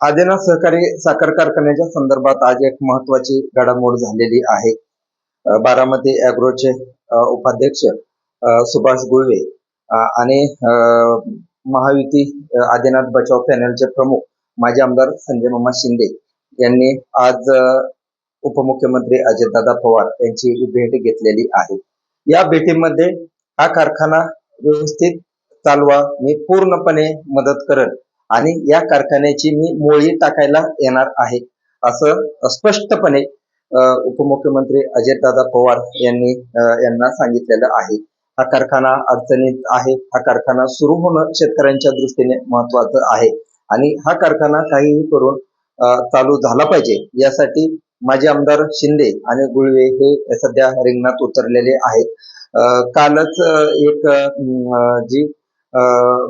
आदेना सहकारी साखर कारखान्याच्या संदर्भात आज एक महत्वाची घडामोड झालेली आहे. बारामती अॅग्रोचे उपाध्यक्ष सुभाष गुळवे आणि अ, महायुती आदिनाथ बचाव पॅनलचे प्रमुख माजी आमदार संजय मामा शिंदे यांनी आज उपमुख्यमंत्री अजितदादा पवार यांची भेट घेतलेली आहे. या भेटीमध्ये हा कारखाना व्यवस्थित चालवा मी पूर्णपणे मदत करेन. आणि या कारखान्याची मी मोळी टाकायला येणार आहे. असं स्पष्टपणे उपमुख्यमंत्री अजितदादा पवार यांनी यांना सांगितलेलं आहे. हा कारखाना अडचणीत आहे. हा कारखाना सुरू होणं शेतकऱ्यांच्या दृष्टीने महत्वाचं आहे. आणि हा कारखाना काहीही करून चालू झाला पाहिजे. यासाठी माजी आमदार शिंदे आणि गुळवे हे सध्या रिंगणात उतरलेले आहेत. कालच एक जी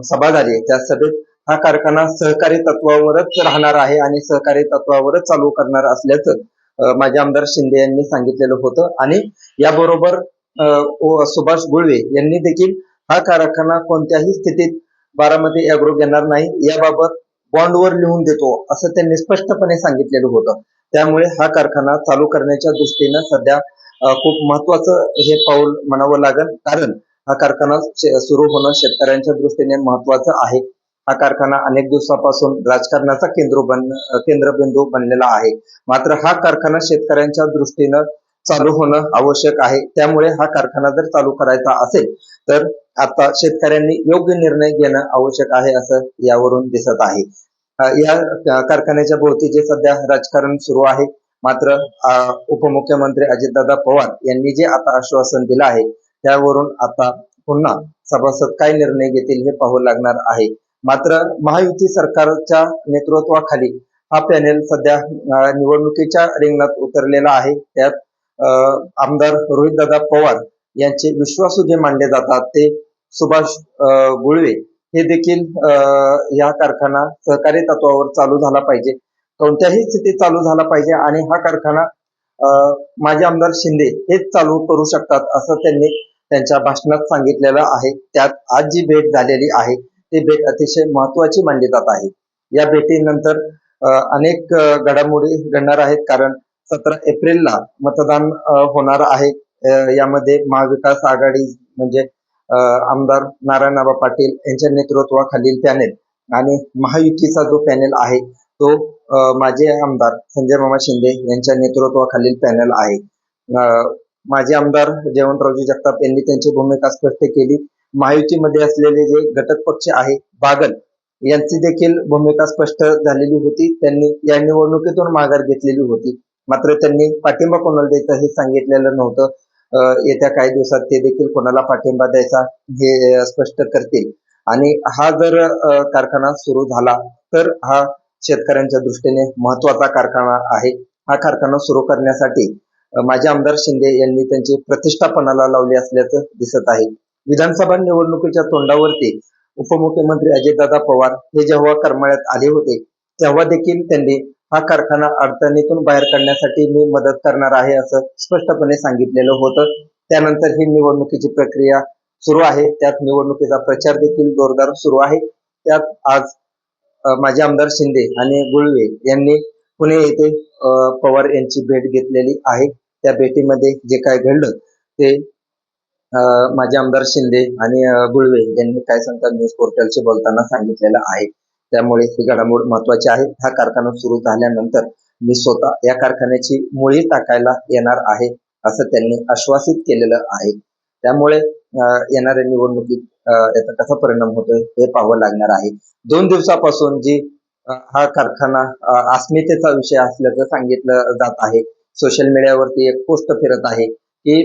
सभा झाली त्या सभेत हा कारखाना सहकारी तत्वावरच राहणार आहे आणि सहकारी तत्वावरच चालू करणार असल्याचं माझे आमदार शिंदे यांनी सांगितलेलं होतं. आणि याबरोबर सुभाष गुळवे यांनी देखील हा कारखाना कोणत्याही स्थितीत बारामती अॅग्रो घेणार नाही. याबाबत बॉन्डवर लिहून देतो असं त्यांनी स्पष्टपणे सांगितलेलं होतं. त्यामुळे हा कारखाना चालू करण्याच्या दृष्टीनं सध्या खूप महत्वाचं हे पाऊल म्हणावं लागेल. कारण हा कारखाना सुरू होणं शेतकऱ्यांच्या दृष्टीने महत्वाचं आहे. हा कारखाना अनेक दिवसापासून राजकारणाचा केंद्र बन केंद्रबिंदू बनलेला आहे. मात्र हा कारखाना शेतकऱ्यांच्या दृष्टीनं चालू होणं आवश्यक आहे. त्यामुळे हा कारखाना जर चालू करायचा असेल तर आता शेतकऱ्यांनी योग्य निर्णय घेणं आवश्यक आहे असं यावरून दिसत आहे. या कारखान्याच्या भोवती जे सध्या राजकारण सुरू आहे. मात्र उपमुख्यमंत्री अजितदादा पवार यांनी जे आता आश्वासन दिलं आहे त्यावरून आता पुन्हा सभासद काय निर्णय घेतील हे पाहू लागणार आहे. मात्र महायुती सरकारच्या नेतृत्वाखाली हा पॅनेल सध्या निवडणुकीच्या रिंगणात उतरलेला आहे. त्यात अ, आमदार रोहितदादा पवार यांचे विश्वासू जे मानले जातात ते सुभाष गुळवे हे देखील या कारखाना सहकारी तत्वावर चालू झाला पाहिजे. कोणत्याही स्थितीत चालू झाला पाहिजे आणि हा कारखाना माझे आमदार शिंदे हेच चालू करू शकतात असं त्यांनी त्यांच्या भाषणात सांगितलेलं आहे. त्यात आज जी भेट झालेली आहे ती भेट अतिशय महत्वाची मानली जात आहे. या भेटीनंतर अनेक घडामोडी घडणार आहेत कारण सतरा एप्रिलला मतदान होणार आहे. यामध्ये महाविकास आघाडी म्हणजे आमदार नारायणबाबा पाटील यांच्या नेतृत्वाखालील पॅनेल आणि महायुतीचा जो पॅनेल आहे तो माजी आमदार संजय मामा शिंदे यांच्या नेतृत्वाखालील पॅनेल आहे. माजी आमदार जयवंतरावजी जगताप यांनी त्यांची भूमिका स्पष्ट केली. महायुतीमध्ये असलेले जे घटक पक्ष आहे बागल यांची देखील भूमिका स्पष्ट झालेली होती. त्यांनी या निवडणुकीतून माघार घेतलेली होती. मात्र त्यांनी पाठिंबा कोणाला द्यायचा हे सांगितलेलं नव्हतं. येत्या काही दिवसात ते देखील कोणाला पाठिंबा द्यायचा हे स्पष्ट करतील. आणि हा जर कारखाना सुरू झाला तर हा शेतकऱ्यांच्या दृष्टीने महत्त्वाचा कारखाना आहे. हा कारखाना सुरू करण्यासाठी माझे माजी आमदार शिंदे यांनी त्यांची प्रतिष्ठापनाला लावली असल्याचं दिसत आहे. विधानसभा निवडणुकीच्या तोंडावरती उपमुख्यमंत्री अजितदादा पवार हे जेव्हा करमाळ्यात आले होते तेव्हा देखील त्यांनी हा कारखाना अडचणीतून बाहेर काढण्यासाठी मी मदत करणार आहे असं स्पष्टपणे सांगितलेलं होतं. त्यानंतर ही निवडणुकीची प्रक्रिया सुरू आहे. त्यात निवडणुकीचा प्रचार देखील जोरदार सुरू आहे. त्यात आज माजी आमदार शिंदे आणि गुळवे यांनी पुणे येथे पवार यांची भेट घेतलेली आहे. त्या भेटीमध्ये जे काय घडलं ते माझे आमदार शिंदे आणि गुळवे यांनी काय सांगतात न्यूज पोर्टलशी बोलताना सांगितलेलं आहे. त्यामुळे ही घडामोड महत्वाची आहे. हा कारखाना सुरू झाल्यानंतर मी स्वतः या कारखान्याची मुळी टाकायला येणार आहे असं त्यांनी आश्वासित केलेलं आहे. त्यामुळे येणाऱ्या निवडणुकीत याचा कसा परिणाम होतोय हे पाहावं लागणार आहे. दोन दिवसापासून जी हा कारखाना अस्मितेचा विषय असल्याचं सांगितलं जात आहे. सोशल मीडियावरती एक पोस्ट फिरत आहे. की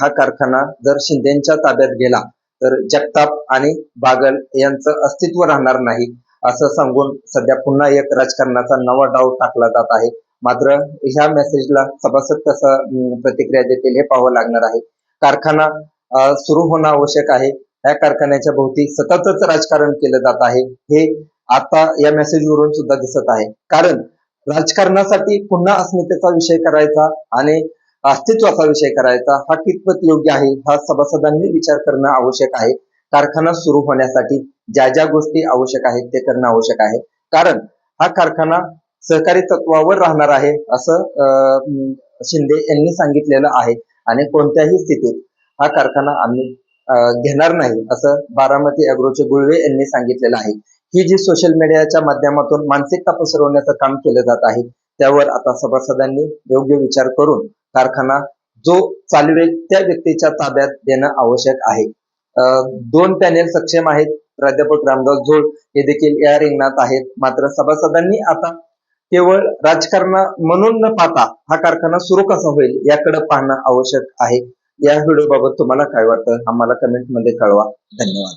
हा कारखाना जर शिंदेच्या ताब्यात गेला तर जगताप आणि बागल यांचं अस्तित्व राहणार नाही असं सांगून सध्या पुन्हा एक राजकारणाचा नवा डाव टाकला जात आहे. मात्र ह्या मेसेजला सभासद कसं प्रतिक्रिया देतील हे पाहावं लागणार आहे. कारखाना सुरू होणं आवश्यक आहे. या कारखान्याच्या भोवती सततच राजकारण केलं जात आहे. हे आता या मेसेजवरून सुद्धा दिसत आहे. कारण राजकारणासाठी पुन्हा अस्मितेचा विषय करायचा आणि अस्तित्वाचा विषय करायचा. हा कितपत योग्य आहे? हा सभासदांनी विचार करणं आवश्यक आहे. कारखाना सुरू होण्यासाठी ज्या ज्या गोष्टी आवश्यक आहेत ते करणं आवश्यक आहे. कारण हा कारखाना सहकारी तत्वावर राहणार आहे असं अं, शिंदे यांनी सांगितलेलं आहे. आणि कोणत्याही स्थितीत हा कारखाना आम्ही घेणार नाही असं बारामती अग्रोचे गुळवे यांनी सांगितलेलं आहे. ही जी सोशल मीडियाच्या माध्यमातून मानसिकता पसरवण्याचं काम केलं जात आहे त्यावर आता सभासदांनी योग्य विचार करून कारखाना जो चालवेल त्या व्यक्तीच्या ताब्यात देणं आवश्यक आहे. दोन पॅनेल सक्षम आहेत. प्राध्यापक रामदास झोळ हे देखील या रिंगणात आहेत. मात्र सभासदांनी आता केवळ राजकारण म्हणून न पाहता हा कारखाना सुरू कसा होईल याकडे पाहणं आवश्यक आहे. या व्हिडिओ बाबत तुम्हाला काय वाटतं? आम्हाला कमेंटमध्ये कळवा. धन्यवाद.